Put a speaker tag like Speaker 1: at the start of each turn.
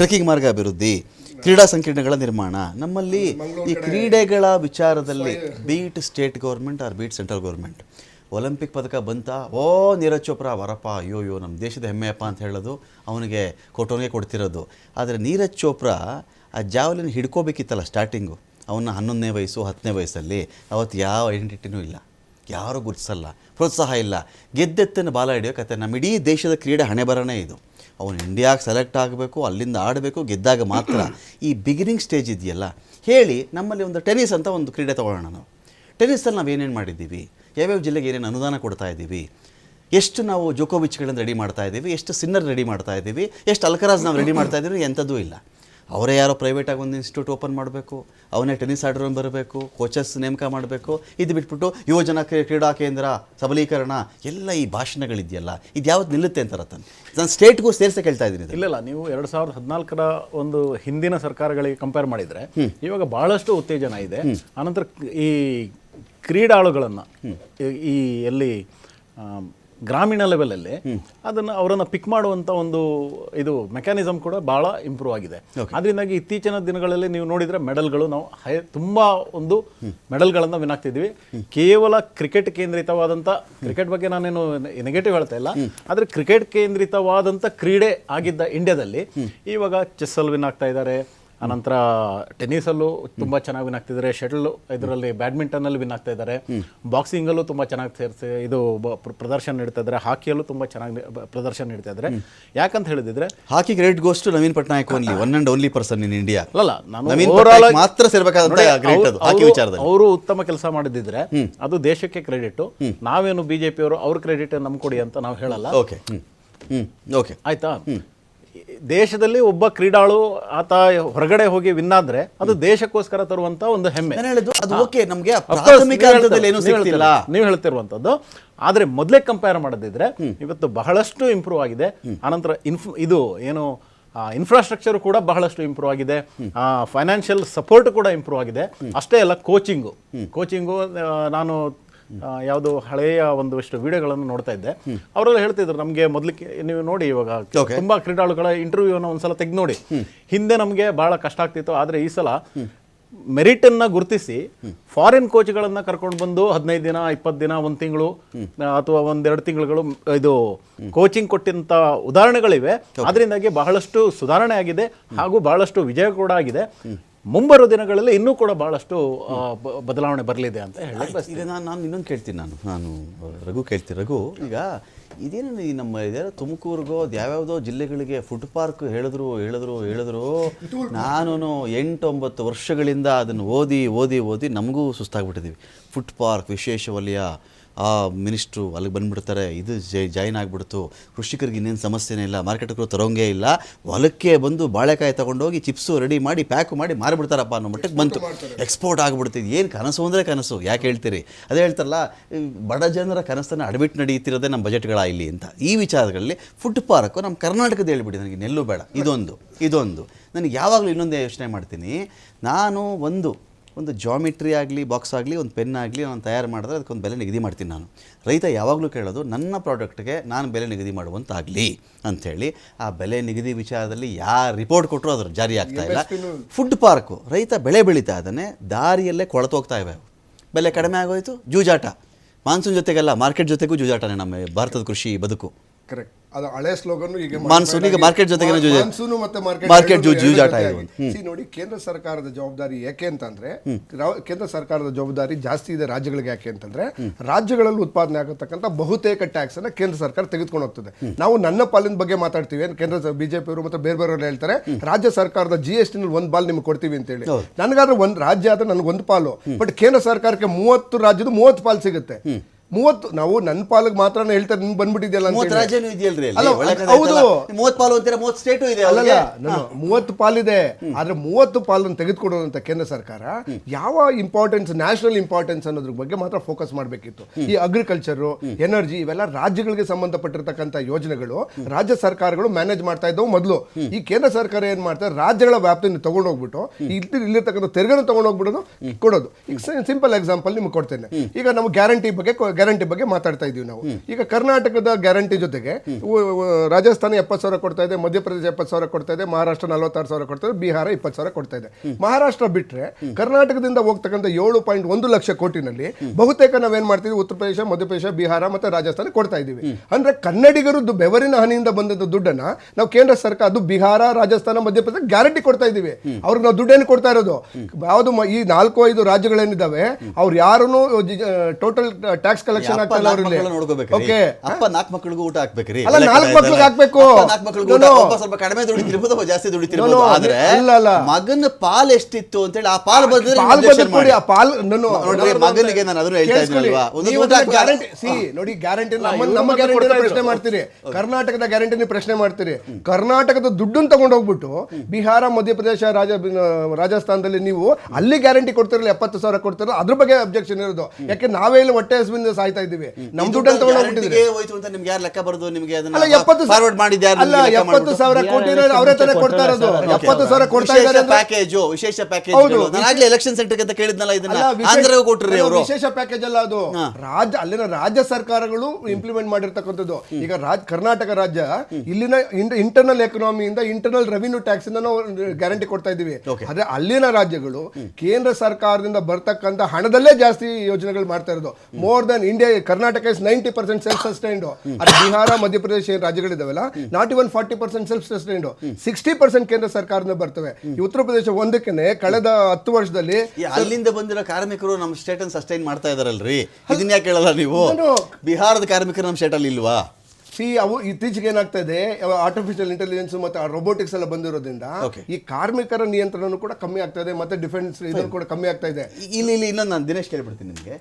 Speaker 1: Trekking ಮಾರ್ಗ ಅಭಿವೃದ್ಧಿ, ಕ್ರೀಡಾ ಸಂಕೀರ್ಣಗಳ ನಿರ್ಮಾಣ. ನಮ್ಮಲ್ಲಿ ಈ ಕ್ರೀಡೆಗಳ ವಿಚಾರದಲ್ಲಿ beat state government or beat central government. Olympic ಪದಕ ಬಂತ, ಓ ನೀರಜ್ ಚೋಪ್ರಾ, ವರಪ್ಪ ಅಯ್ಯೋ ಅಯ್ಯೋ ನಮ್ಮ ದೇಶದ ಹೆಮ್ಮೆಯಪ್ಪ ಅಂತ ಹೇಳೋದು ಅವನಿಗೆ ಕೊಟ್ಟೋನಿಗೆ ಕೊಡ್ತಿರೋದು. ಆದರೆ ನೀರಜ್ ಚೋಪ್ರಾ ಆ ಜಾವಲಿನ ಹಿಡ್ಕೋಬೇಕಿತ್ತಲ್ಲ ಸ್ಟಾರ್ಟಿಂಗು ಅವನ್ನ ಹನ್ನೊಂದನೇ ವಯಸ್ಸು, ಹತ್ತನೇ ವಯಸ್ಸಲ್ಲಿ ಅವತ್ತು ಯಾವ ಐಡೆಂಟಿಟಿನೂ ಇಲ್ಲ. ಯಾರೂ ಗುರುತಿಸಲ್ಲ ಪ್ರೋತ್ಸಾಹ ಇಲ್ಲ. ಗೆದ್ದೆತ್ತನ್ನು ಬಾಲ ಹಿಡಿಯೋ ಕತೆ ನಮ್ಮ ಇಡೀ ದೇಶದ ಕ್ರೀಡೆ ಹಣೆಬರನೇ ಇದು. ಅವನು ಇಂಡಿಯಾಗೆ ಸೆಲೆಕ್ಟ್ ಆಗಬೇಕು, ಅಲ್ಲಿಂದ ಆಡಬೇಕು, ಗೆದ್ದಾಗ ಮಾತ್ರ. ಈ ಬಿಗಿನಿಂಗ್ ಸ್ಟೇಜ್ ಇದೆಯಲ್ಲ? ಹೇಳಿ, ನಮ್ಮಲ್ಲಿ ಒಂದು ಟೆನಿಸ್ ಅಂತ ಒಂದು ಕ್ರೀಡೆ ತೊಗೊಳ್ಳೋಣ ನಾವು. ಟೆನಿಸಲ್ಲಿ ನಾವು ಏನೇನು ಮಾಡಿದ್ದೀವಿ? ಯಾವ್ಯಾವ ಜಿಲ್ಲೆಗೆ ಏನೇನು ಅನುದಾನ ಕೊಡ್ತಾ ಇದ್ದೀವಿ? ಎಷ್ಟು ನಾವು ಜೋಕೋವಿಚ್ಗಳನ್ನು ರೆಡಿ ಮಾಡ್ತಾ ಇದ್ದೀವಿ? ಎಷ್ಟು ಸಿನ್ನರ್ ರೆಡಿ ಮಾಡ್ತಾ ಇದ್ದೀವಿ? ಎಷ್ಟು ಅಲ್ಕರಾಜ್ ನಾವು ರೆಡಿ ಮಾಡ್ತಾ ಇದ್ದೀವಿ? ಎಂಥದ್ದೂ ಇಲ್ಲ. ಅವರೇ ಯಾರೋ ಪ್ರೈವೇಟಾಗಿ ಒಂದು ಇನ್ಸ್ಟಿಟ್ಯೂಟ್ ಓಪನ್ ಮಾಡಬೇಕು ಅವನೇ ಟೆನಿಸ್ ಆಡೋರು ಬರಬೇಕು ಕೋಚಸ್ ನೇಮಕ ಮಾಡಬೇಕು ಇದು ಬಿಟ್ಬಿಟ್ಟು ಯುವಜನ ಕ್ರೀ- ಕ್ರೀಡಾ ಕೇಂದ್ರ ಸಬಲೀಕರಣ ಎಲ್ಲ ಈ ಭಾಷಣಗಳಿದೆಯಲ್ಲ ಇದು ಯಾವತ್ತು ನಿಲ್ಲುತ್ತೆ ಅಂತ ರತನ್? ನಾನು ಸ್ಟೇಟ್ಗೂ ಸೇರಿಸಿ ಕೇಳ್ತಾ ಇದ್ದೀನಿ.
Speaker 2: ಇಲ್ಲ ಇಲ್ಲ ನೀವು ಎರಡು ಸಾವಿರದ ಹದಿನಾಲ್ಕರ ಒಂದು ಹಿಂದಿನ ಸರ್ಕಾರಗಳಿಗೆ ಕಂಪೇರ್ ಮಾಡಿದರೆ ಇವಾಗ ಭಾಳಷ್ಟು ಉತ್ತೇಜನ ಇದೆ. ಆನಂತರ ಈ ಕ್ರೀಡಾಳುಗಳನ್ನು ಈ- ಎಲ್ಲಿ ಗ್ರಾಮೀಣ ಲೆವೆಲಲ್ಲಿ ಅದನ್ನು ಅವರನ್ನು ಪಿಕ್ ಮಾಡುವಂತ ಒಂದು ಇದು ಮೆಕ್ಯಾನಿಸಮ್ ಕೂಡ ಬಹಳ ಇಂಪ್ರೂವ್ ಆಗಿದೆ. ಅದರಿಂದಾಗಿ ಇತ್ತೀಚಿನ ದಿನಗಳಲ್ಲಿ ನೀವು ನೋಡಿದ್ರೆ ಮೆಡಲ್ಗಳು ನಾವು ಹೈ ತುಂಬ ಒಂದು ಮೆಡಲ್ಗಳನ್ನು ವಿನ್ ಆಗ್ತಿದ್ವಿ. ಕೇವಲ ಕ್ರಿಕೆಟ್ ಕೇಂದ್ರಿತವಾದಂತ ಕ್ರಿಕೆಟ್ ಬಗ್ಗೆ ನಾನೇನು ನೆಗೆಟಿವ್ ಹೇಳ್ತಾ ಇಲ್ಲ. ಆದರೆ ಕ್ರಿಕೆಟ್ ಕೇಂದ್ರಿತವಾದಂತ ಕ್ರೀಡೆ ಆಗಿದ್ದ ಇಂಡಿಯಾದಲ್ಲಿ ಇವಾಗ ಚೆಸ್ ಅಲ್ಲಿ ವಿನ್ ಆಗ್ತಾ ಇದ್ದಾರೆ. ಅನಂತರ ಟೆನ್ನಿಸಲ್ಲೂ ತುಂಬಾ ಚೆನ್ನಾಗಿ ವಿನ್ ಆಗ್ತಿದ್ದಾರೆ ಶಟಲ್ ಇದರಲ್ಲಿ ಬ್ಯಾಡ್ಮಿಂಟನ್ ಅಲ್ಲಿ ವಿನ್ ಆಗ್ತಾ ಇದ್ದಾರೆ. ಬಾಕ್ಸಿಂಗ್ ಅಲ್ಲೂ ತುಂಬಾ ಚೆನ್ನಾಗಿ ಸೇರಿಸಿ ಇದು ಪ್ರದರ್ಶನ ನೀಡ್ತಾ ಇದ್ದಾರೆ. ಹಾಕಿಯಲ್ಲೂ ತುಂಬಾ ಚೆನ್ನಾಗಿ ಪ್ರದರ್ಶನ ನೀಡ್ತಾ ಇದ್ದಾರೆ. ಯಾಕಂತ ಹೇಳಿದ್ರೆ
Speaker 1: hockey great goes to Naveen Patnaik only one and only person in India
Speaker 2: ಅಲ್ಲ ನಾನು
Speaker 1: ಮಾತ್ರ ಗ್ರೇಟ್
Speaker 2: ಅವ್ರು-
Speaker 1: ಅದು ಹಾಕಿ ವಿಚಾರದಲ್ಲಿ.
Speaker 2: ಅವರು ಉತ್ತಮ ಕೆಲಸ ಮಾಡಿದ್ರೆ ಅದು ದೇಶಕ್ಕೆ ಕ್ರೆಡಿಟ್ ನಾವೇನು ಬಿಜೆಪಿ ಅವರು ಅವ್ರ ಕ್ರೆಡಿಟ್ ನಮ್ ಕೊಡಿ ಅಂತ ನಾವು ಹೇಳಲ್ಲ.
Speaker 1: ಓಕೆ ಓಕೆ
Speaker 2: ಆಯ್ತಾ? ದೇಶದಲ್ಲಿ ಒಬ್ಬ ಕ್ರೀಡಾಳು ಆತ ಹೊರಗಡೆ ಹೋಗಿ ವಿನ್ ಆದ್ರೆ ಅದು ದೇಶಕ್ಕೋಸ್ಕರ ತರುವಂತ ಒಂದು ಹೆಮ್ಮೆ.
Speaker 1: ಅದು ಓಕೆ ನಮಗೆ
Speaker 2: ನೀವು ಹೇಳ್ತಿರುವಂತದ್ದು. ಆದ್ರೆ ಮೊದಲೇ ಕಂಪೇರ್ ಮಾಡೋದಿದ್ರೆ ಇವತ್ತು ಬಹಳಷ್ಟು ಇಂಪ್ರೂವ್ ಆಗಿದೆ. ಆನಂತರ ಇನ್ಫ್ ಇದು ಏನು ಇನ್ಫ್ರಾಸ್ಟ್ರಕ್ಚರ್ ಕೂಡ ಬಹಳಷ್ಟು ಇಂಪ್ರೂವ್ ಆಗಿದೆ. ಫೈನಾನ್ಷಿಯಲ್ ಸಪೋರ್ಟ್ ಕೂಡ ಇಂಪ್ರೂವ್ ಆಗಿದೆ. ಅಷ್ಟೇ ಅಲ್ಲ ಕೋಚಿಂಗು ಕೋಚಿಂಗು ನಾನು ಯಾವುದು ಹಳೆಯ ಒಂದಷ್ಟು ವಿಡಿಯೋಗಳನ್ನು ನೋಡ್ತಾ ಇದ್ದೆ. ಅವರೆಲ್ಲ ಹೇಳ್ತಿದ್ರು ನಮಗೆ ಮೊದಲಿಗೆ ನೀವು ನೋಡಿ ಇವಾಗ ತುಂಬ ಕ್ರೀಡಾಳುಗಳ ಇಂಟರ್ವ್ಯೂನ ಒಂದ್ಸಲ ತೆಗೆದು ನೋಡಿ. ಹಿಂದೆ ನಮಗೆ ಬಹಳ ಕಷ್ಟ ಆಗ್ತಿತ್ತು ಆದರೆ ಈ ಸಲ ಮೆರಿಟ್ ಅನ್ನ ಗುರುತಿಸಿ ಫಾರಿನ್ ಕೋಚ್ಗಳನ್ನ ಕರ್ಕೊಂಡು ಬಂದು ಹದಿನೈದು ದಿನ ಇಪ್ಪತ್ತು ದಿನ ಒಂದು ತಿಂಗಳು ಅಥವಾ ಒಂದೆರಡು ತಿಂಗಳುಗಳು ಇದು ಕೋಚಿಂಗ್ ಕೊಟ್ಟಂತ ಉದಾಹರಣೆಗಳಿವೆ. ಅದರಿಂದಾಗಿ ಬಹಳಷ್ಟು ಸುಧಾರಣೆ ಆಗಿದೆ ಹಾಗೂ ಬಹಳಷ್ಟು ವಿಜಯ ಕೂಡ ಆಗಿದೆ. ಮುಂಬರುವ ದಿನಗಳಲ್ಲಿ ಇನ್ನೂ ಕೂಡ ಬಹಳಷ್ಟು ಬದಲಾವಣೆ ಬರಲಿದೆ ಅಂತ ಹೇಳಿ
Speaker 1: ಈಗ ನಾನು ನಾನು ಇನ್ನೊಂದು ಕೇಳ್ತೀನಿ ನಾನು. ನಾನು ರಘು ಕೇಳ್ತೀನಿ. ರಘು ಈಗ ಇದೇನು ಈ ನಮ್ಮ ಇದ್ಯಾರೋ ತುಮಕೂರಿಗೋ ಯಾವ್ಯಾವುದೋ ಜಿಲ್ಲೆಗಳಿಗೆ ಫುಡ್ ಪಾರ್ಕ್ ಹೇಳಿದ್ರು ಹೇಳಿದ್ರು ಹೇಳಿದ್ರು. ನಾನು ಎಂಟು ಒಂಬತ್ತು ವರ್ಷಗಳಿಂದ ಅದನ್ನು ಓದಿ ಓದಿ ಓದಿ ನಮಗೂ ಸುಸ್ತಾಗ್ಬಿಟ್ಟಿದ್ದೀವಿ ಫುಡ್ ಪಾರ್ಕ್ ವಿಶೇಷ ವಲಯ ಆ ಮಿನಿಸ್ಟ್ರು ಅಲ್ಲಿಗೆ ಬಂದ್ಬಿಡ್ತಾರೆ ಇದು ಜೈ ಜಾಯಿನ್ ಆಗಿಬಿಡ್ತು ಕೃಷಿಕರಿಗೆ ಇನ್ನೇನು ಸಮಸ್ಯೆನೇ ಇಲ್ಲ ಮಾರ್ಕೆಟ್ಗೂ ತರೋಂಗೇ ಇಲ್ಲ ಹೊಲಕ್ಕೆ ಬಂದು ಬಾಳೆಕಾಯಿ ತೊಗೊಂಡೋಗಿ ಚಿಪ್ಸು ರೆಡಿ ಮಾಡಿ ಪ್ಯಾಕ್ ಮಾಡಿ ಮಾರಿಬಿಡ್ತಾರಪ್ಪ ಅನ್ನೋ ಮಟ್ಟಕ್ಕೆ ಬಂತು. ಎಕ್ಸ್ಪೋರ್ಟ್ ಆಗಿಬಿಡ್ತಿದ್ದು ಏನು ಕನಸು ಅಂದರೆ ಕನಸು ಯಾಕೆ ಹೇಳ್ತೀರಿ? ಅದೇ ಹೇಳ್ತಾರಲ್ಲ ಬಡ ಜನರ ಕನಸನ್ನು ಅಡ್ಮಿಟ್ ನಡೆಯುತ್ತಿರೋದೇ ನಮ್ಮ ಬಜೆಟ್ಗಳ ಇಲ್ಲಿ ಅಂತ. ಈ ವಿಚಾರಗಳಲ್ಲಿ ಫುಡ್ ಪಾರ್ಕು ನಮ್ಮ ಕರ್ನಾಟಕದ ಹೇಳಿಬಿಡಿ ನನಗೆ ನೆಲ್ಲು ಬೇಡ. ಇದೊಂದು ಇದೊಂದು. ನನಗೆ ಯಾವಾಗಲೂ ಇನ್ನೊಂದೇ ಯೋಚನೆ ಮಾಡ್ತೀನಿ. ನಾನು ಒಂದು ಒಂದು ಜಾಮಿಟ್ರಿ ಆಗಲಿ ಬಾಕ್ಸ್ ಆಗಲಿ ಒಂದು ಪೆನ್ ಆಗಲಿ ನಾನು ತಯಾರು ಮಾಡಿದ್ರೆ ಅದಕ್ಕೊಂದು ಬೆಲೆ ನಿಗದಿ ಮಾಡ್ತೀನಿ ನಾನು. ರೈತ ಯಾವಾಗಲೂ ಕೇಳೋದು ನನ್ನ ಪ್ರಾಡಕ್ಟ್ಗೆ ನಾನು ಬೆಲೆ ನಿಗದಿ ಮಾಡುವಂತಾಗಲಿ ಅಂಥೇಳಿ. ಆ ಬೆಲೆ ನಿಗದಿ ವಿಚಾರದಲ್ಲಿ ಯಾರು ರಿಪೋರ್ಟ್ ಕೊಟ್ಟರು ಅದ್ರ ಜಾರಿ ಆಗ್ತಾ ಇಲ್ಲ. ಫುಡ್ ಪಾರ್ಕು ರೈತ ಬೆಳೆ ಬೆಳೀತಾ ಇದ್ದಾನೆ ದಾರಿಯಲ್ಲೇ ಕೊಳತೋಗ್ತಾ ಇವೆ. ಬೆಲೆ ಕಡಿಮೆ ಆಗೋಯಿತು ಜೂಜಾಟ. ಮಾನ್ಸೂನ್ ಜೊತೆಗೆಲ್ಲ ಮಾರ್ಕೆಟ್ ಜೊತೆಗೂ ಜೂಜಾಟನೇ ನಮ್ಮ ಭಾರತದ ಕೃಷಿ ಬದುಕು.
Speaker 3: ಕರೆಕ್ಟ್ ಅದು ಹಳೆ ಸ್ಲೋಗನ್ ಈಗ
Speaker 1: ಮಾನ್ಸೂನ್ ಈಗ ಮಾರ್ಕೆಟ್ ಜೊತೆಗೆ
Speaker 3: ಮಾನ್ಸೂನ್ ಮತ್ತೆ ಮಾರ್ಕೆಟ್
Speaker 1: ಜೂಜಾಟ
Speaker 3: ಸಿ ನೋಡಿ ಕೇಂದ್ರ ಸರ್ಕಾರದ ಜವಾಬ್ದಾರಿ ಯಾಕೆ ಅಂತಂದ್ರೆ ಕೇಂದ್ರ ಸರ್ಕಾರದ ಜವಾಬ್ದಾರಿ ಜಾಸ್ತಿ ಇದೆ ರಾಜ್ಯಗಳಿಗೆ ಯಾಕೆ ಅಂತಂದ್ರೆ ರಾಜ್ಯಗಳಲ್ಲಿ ಉತ್ಪಾದನೆ ಆಗತಕ್ಕಂಥ ಬಹುತೇಕ ಟ್ಯಾಕ್ಸ್ ಅನ್ನ ಕೇಂದ್ರ ಸರ್ಕಾರ ತೆಗೆದುಕೊಂಡು ಹೋಗ್ತದೆ. ನಾವು ನನ್ನ ಪಾಲಿನ ಬಗ್ಗೆ ಮಾತಾಡ್ತೀವಿ ಏನ್? ಕೇಂದ್ರ ಬಿಜೆಪಿ ಅವರು ಮತ್ತೆ ಬೇರೆ ಬೇರೆಯವರು ಹೇಳ್ತಾರೆ ರಾಜ್ಯ ಸರ್ಕಾರದ ಜಿ ಎಸ್ ಟಿ ಒಂದ್ ಬಾಲ್ ನಿಮ್ಗೆ ಕೊಡ್ತೀವಿ ಅಂತ ಹೇಳಿ ನನಗಾದ್ರೆ ಒಂದ್ ರಾಜ್ಯ ಆದ್ರೆ ನನಗೆ ಒಂದು ಪಾಲು ಬಟ್ ಕೇಂದ್ರ ಸರ್ಕಾರಕ್ಕೆ ಮೂವತ್ತು ರಾಜ್ಯದ ಮೂವತ್ತು ಪಾಲು ಸಿಗುತ್ತೆ. ಮೂವತ್ತು ನಾವು ನನ್ನ ಪಾಲಿಗೆ ಮಾತ್ರ ಹೇಳ್ತಾರೆ ನಿಮ್ಗೆ ಬಂದ್ಬಿಟ್ಟಿದೆಯಲ್ಲ
Speaker 1: ಮೂವತ್ತು. ರಾಜ್ಯನೂ ಇದೆಯಲ್ರಿ ಅಲ್ಲ, ಆಯ್ತಲ್ಲ?
Speaker 3: ಹೌದು.
Speaker 1: ಮೂವತ್ತು ಪಾಲು ಅಂತೀರಾ ಸ್ಟೇಟು ಇದೆ
Speaker 3: ಅಲ್ಲಲ್ಲ
Speaker 1: ಅವ್ರಿಗೆ?
Speaker 3: ನಾನು ಮೂವತ್ತು ಪಾಲಿದೆ. ಆದ್ರೆ ಮೂವತ್ತು ಪಾಲನ್ನು ತೆಗೆದುಕೊಡುವಂತ ಕೇಂದ್ರ ಸರ್ಕಾರ ಯಾವ ಇಂಪಾರ್ಟೆನ್ಸ್ ನ್ಯಾಷನಲ್ ಇಂಪಾರ್ಟೆನ್ಸ್ ಅನ್ನೋದ್ರ ಬಗ್ಗೆ ಮಾತ್ರ ಫೋಕಸ್ ಮಾಡಬೇಕಿತ್ತು. ಈ ಅಗ್ರಿಕಲ್ಚರ್ ಎನರ್ಜಿ ಇವೆಲ್ಲ ರಾಜ್ಯಗಳಿಗೆ ಸಂಬಂಧಪಟ್ಟಿರ್ತಕ್ಕಂಥ ಯೋಜನೆಗಳು ರಾಜ್ಯ ಸರ್ಕಾರಗಳು ಮ್ಯಾನೇಜ್ ಮಾಡ್ತಾ ಇದ್ದವು ಮೊದಲು. ಈ ಕೇಂದ್ರ ಸರ್ಕಾರ ಏನ್ ಮಾಡ್ತಾರೆ ರಾಜ್ಯಗಳ ವ್ಯಾಪ್ತಿಯನ್ನು ತಗೊಂಡೋಗ್ಬಿಟ್ಟು ಇಲ್ಲಿ ಇಲ್ಲಿರ್ತಕ್ಕಂಥ ತೆರಿಗೆನ ತಗೊಂಡೋಗ್ಬಿಡೋದು ಕೊಡೋದು. ಈಗ ಸಿಂಪಲ್ ಎಕ್ಸಾಂಪಲ್ ನಿಮ್ಗೆ ಕೊಡ್ತೇನೆ. ಈಗ ನಮ್ಗೆ ಗ್ಯಾರಂಟಿ ಬಗ್ಗೆ ಗ್ಯಾರಂಟಿ ಬಗ್ಗೆ ಮಾತಾಡ್ತಾ ಇದೀವಿ ನಾವು. ಈಗ ಕರ್ನಾಟಕದ ಗ್ಯಾರಂಟಿ ಜೊತೆಗೆ ರಾಜಸ್ಥಾನ ಎಪ್ಪತ್ತು ಸಾವಿರ ಕೊಡ್ತಾ ಇದೆ ಮಧ್ಯಪ್ರದೇಶ ಎಪ್ಪತ್ತು ಸಾವಿರ ಕೊಡ್ತಾ ಇದೆ ಮಹಾರಾಷ್ಟ್ರ ನಲವತ್ತಾರು ಸಾವಿರ ಕೊಡ್ತಾ ಇದೆ ಬಿಹಾರ ಇಪ್ಪತ್ತು ಸಾವಿರ ಕೊಡ್ತಾ ಇದೆ. ಮಹಾರಾಷ್ಟ್ರ ಬಿಟ್ರೆ ಕರ್ನಾಟಕದಿಂದ ಹೋಗ್ತಕ್ಕಂಥ ಏಳು ಪಾಯಿಂಟ್ ಒಂದು ಲಕ್ಷ ಕೋಟಿನಲ್ಲಿ ಬಹುತೇಕ ನಾವೇನ್ ಮಾಡ್ತೀವಿ ಉತ್ತರ ಪ್ರದೇಶ ಮಧ್ಯಪ್ರದೇಶ ಬಿಹಾರ ಮತ್ತೆ ರಾಜಸ್ಥಾನ ಕೊಡ್ತಾ ಇದೀವಿ. ಅಂದ್ರೆ ಕನ್ನಡಿಗರು ಬೆವರಿನ ಹನಿಯಿಂದ ಬಂದಂತ ದುಡ್ಡನ್ನ ನಾವು ಕೇಂದ್ರ ಸರ್ಕಾರ ಅದು ಬಿಹಾರ ರಾಜಸ್ಥಾನ ಮಧ್ಯಪ್ರದೇಶ ಗ್ಯಾರಂಟಿ ಕೊಡ್ತಾ ಇದೀವಿ. ಅವ್ರಿಗೆ ನಾವು ದುಡ್ಡೇನು ಕೊಡ್ತಾ ಇರೋದು. ಯಾವುದು ಈ ನಾಲ್ಕು ಐದು ರಾಜ್ಯಗಳೇನಿದ್ದಾವೆ ಅವ್ರು ಯಾರು ಟೋಟಲ್ ಟ್ಯಾಕ್ಸ್ ಕಲೆಕ್ಷನ್
Speaker 1: ಅಪ್ಪ
Speaker 3: ಆಗ್ತಾ ಇಲ್ಲ
Speaker 1: ನಾಲ್ಕು ಮಕ್ಕಳು ನೋಡ್ಕೋಬೇಕ್ರಿ.
Speaker 3: ಓಕೆ.
Speaker 1: ಅಪ್ಪ ನಾಲ್ಕು ಮಕ್ಕಳಿಗೂ ಊಟ ಹಾಕ್ಬೇಕ್ರಿ.
Speaker 3: ಅಲ್ಲ, ನಾಲ್ಕು
Speaker 1: ಮಕ್ಕಳಿಗೆ
Speaker 3: ಹಾಕ್ಬೇಕು.
Speaker 1: ನಾಲ್ಕು ಮಕ್ಕಳಿಗೂ. ಒಬ್ಬ ಸ್ವಲ್ಪ ಕಡಿಮೆ ದುಡಿತಿರ್ಬೋದು ಒಬ್ಬ ಜಾಸ್ತಿ ದುಡಿತಿರ್ಬೋದು. ಆದ್ರೆ
Speaker 3: ಅಲ್ಲ, ಅಲ್ಲ.
Speaker 1: ಮಗನ ಪಾಲ್ ಎಷ್ಟಿತ್ತು ಅಂತೇಳಿ ಆ ಪಾಲ್ ಬಂದ್ರೆ
Speaker 3: ಪಾಲ್ ಬದಲು ಆ ಪಾಲ್ ನಾನು
Speaker 1: ನೋಡ್ರಿ, ಮಗನಿಗೆ ನಾನು ಅದನ್ನು ಹೇಳ್ತಾ ಇದ್ದೀನಲ್ವಾ? ಒಂದು
Speaker 3: ಗ್ಯಾರಂಟಿ ಸಿ ನೋಡಿ ಗ್ಯಾರಂಟಿ ನಮ್ಮ ನಮ್ಮ
Speaker 2: ಮಾತ್ರ
Speaker 3: ಗ್ಯಾರಂಟಿ
Speaker 2: ಕೊಡ್ತಾ
Speaker 3: ಪ್ರಶ್ನೆ ಮಾಡ್ತೀರಿ. ಕರ್ನಾಟಕದ ಗ್ಯಾರಂಟಿನ ಪ್ರಶ್ನೆ ಮಾಡ್ತೀರಿ. ಕರ್ನಾಟಕದ ದುಡ್ಡನ್ನು ತಗೊಂಡು ಹೋಗ್ಬಿಟ್ಟು ಬಿಹಾರ ಮಧ್ಯಪ್ರದೇಶ ರಾಜ ರಾಜಸ್ಥಾನದಲ್ಲಿ ನೀವು ಅಲ್ಲಿ ಗ್ಯಾರಂಟಿ ಕೊಡ್ತಿರಲ್ಲ ಎಪ್ಪತ್ತು ಸಾವಿರ ಕೊಡ್ತಿರಲ್ಲ ಅದ್ರ ಬಗ್ಗೆ ಅಬ್ಜೆಕ್ಷನ್ ಇರೋದು. ಯಾಕೆ ನಾವೇ ಇಲ್ಲಿ ಹೊಟ್ಟೆ ಹಸುವಿಂದ ಸಾಯ್ತಾ ಇದ್ದೀವಿ. ನಮ್ ದುಡ್ಡನ್ನು ತಗೊಂಡು ಹೋಗ್ಬಿಟ್ಟಿದ್ರೆ
Speaker 1: ಗ್ಯಾರಂಟಿಗೆ ಹೋಯ್ತು ಅಂತ ನಿಮ್ಗೆ ಯಾರು ಲೆಕ್ಕ ಬರೋದು ನಿಮ್ಗೆ ಅದನ್ನ
Speaker 3: ಎಪ್ಪತ್ತು
Speaker 1: ಫಾರ್ವರ್ಡ್ ಮಾಡಿದ್ದೆ
Speaker 3: ಅಲ್ಲ ಎಪ್ಪತ್ತು ಸಾವಿರ ಕೋಟಿ ಅವರೇ ತಾನೇ ಕೊಡ್ತಾ ಇರೋದು? ಎಪ್ಪತ್ತು ಸಾವಿರ ಕೊಡ್ತಾ ಇದ್ದಾರೆ
Speaker 1: ಪ್ಯಾಕೇಜ್ ವಿಶೇಷ ಪ್ಯಾಕೇಜ್
Speaker 3: ಹೌದು.
Speaker 1: ನಾನು ಆಗ್ಲೇ ಎಲೆಕ್ಷನ್ ಸೆಂಟರ್ ಅಂತ ಕೇಳಿದ್ನಲ್ಲ ಇದನ್ನ.
Speaker 3: ವಿಶೇಷ-
Speaker 1: ಕೊಟ್ರಿ ಅವರು
Speaker 3: ವಿಶೇಷ ಪ್ಯಾಕೇಜ್ ಅಲ್ಲ ಅದು. ರಾಜ್ಯ ಅಲ್ಲಿನ ರಾಜ್ಯ ಸರ್ಕಾರಗಳು ಇಂಪ್ಲಿಮೆಂಟ್ ಮಾಡಿರ್ತಕ್ಕಂಥದ್ದು. ಈಗ ರಾಜ್ ಕರ್ನಾಟಕ ರಾಜ್ಯ ಇಲ್ಲಿನ ಇಂಟರ್ನಲ್ ಎಕನಾಮಿಯಿಂದ ಇಂಟರ್ನಲ್ ರೆವಿನ್ಯೂ ಟ್ಯಾಕ್ಸ್ ಇಂದ ನಾವು ಗ್ಯಾರಂಟಿ ಕೊಡ್ತಾ ಇದೀವಿ ಆದ್ರೆ ಅಲ್ಲಿನ ರಾಜ್ಯಗಳು ಕೇಂದ್ರ ಸರ್ಕಾರದಿಂದ ಬರ್ತಕ್ಕಂಥ ಹಣದಲ್ಲೇ ಜಾಸ್ತಿ ಯೋಜನೆಗಳು ಮಾಡ್ತಾ ಇರೋದು. More than India Karnataka is ninety percent self sustained ಅದೇ ಬಿಹಾರ ಮಧ್ಯಪ್ರದೇಶ ಏನ್ ರಾಜ್ಯಗಳಿದಾವಲ್ಲ not even forty percent self sustained sixty percent ಕೇಂದ್ರ ಸರ್ಕಾರದಿಂದ ಬರ್ತವೆ ಈ ಉತ್ತರ ಪ್ರದೇಶ ಒಂದಕ್ಕೆ ಕಳೆದ ಹತ್ತು ವರ್ಷದಲ್ಲಿ
Speaker 1: ಅಲ್ಲಿಂದ ಬಂದಿರೋ ಕಾರ್ಮಿಕರು ನಮ್ಮ ಸ್ಟೇಟ್ ಅನ್ನು ಸಸ್ಟೈನ್ ಮಾಡ್ತಾ ಇದಾರಲ್ರಿ? ಇದನ್ನ ಯಾಕೆ ಹೇಳಲ್ಲ ನೀವು? ಬಿಹಾರದ ಕಾರ್ಮಿಕರು ನಮ್ಮ ಸ್ಟೇಟ್ ಅಲ್ಲಿ ಇಲ್ವಾ?
Speaker 3: ಸಿ ಅವು ಇತ್ತೀಚೆಗೆ ಏನಾಗ್ತಾ ಇದೆ ಆರ್ಟಿಫಿಷಿಯಲ್ ಇಂಟೆಲಿಜೆನ್ಸ್ ಮತ್ತೆ ರೋಬೋಟಿಕ್ಸ್ ಎಲ್ಲ ಬಂದಿರೋದ್ರಿಂದ ಈ ಕಾರ್ಮಿಕರ ನಿಯಂತ್ರಣ ಕೂಡ ಕಮ್ಮಿ ಆಗ್ತಾ ಇದೆ ಮತ್ತೆ ಡಿಫೆನ್ಸ್ ಇದನ್ನು ಕೂಡ ಕಮ್ಮಿ ಆಗ್ತಾ ಇದೆ.
Speaker 1: ಇಲ್ಲಿ ಇಲ್ಲಿ ಇನ್ನೊಂದು ನಾನು ದಿನೇಶ್ ಕೇಳ್ಬಿಡ್ತೀನಿ ನಿಮಗೆ.